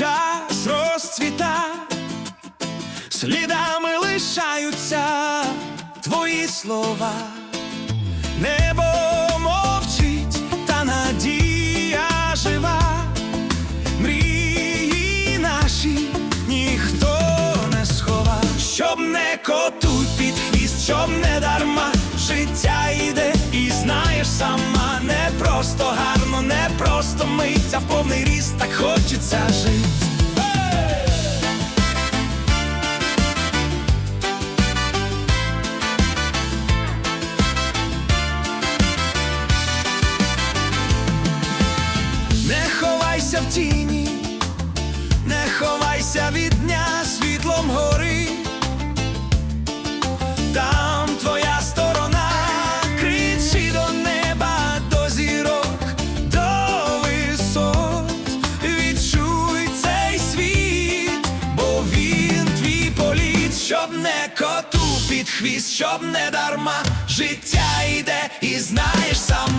час розцвіта, слідами лишаються твої слова, небо мовчить, та надія жива, мрії наші ніхто не схова, щоб не котуть мить, а в повний ріст так хочеться жить. Не ховайся в тіні, не ховайся від щоб не коту під хвіст, щоб не дарма. Життя йде, і знаєш сама,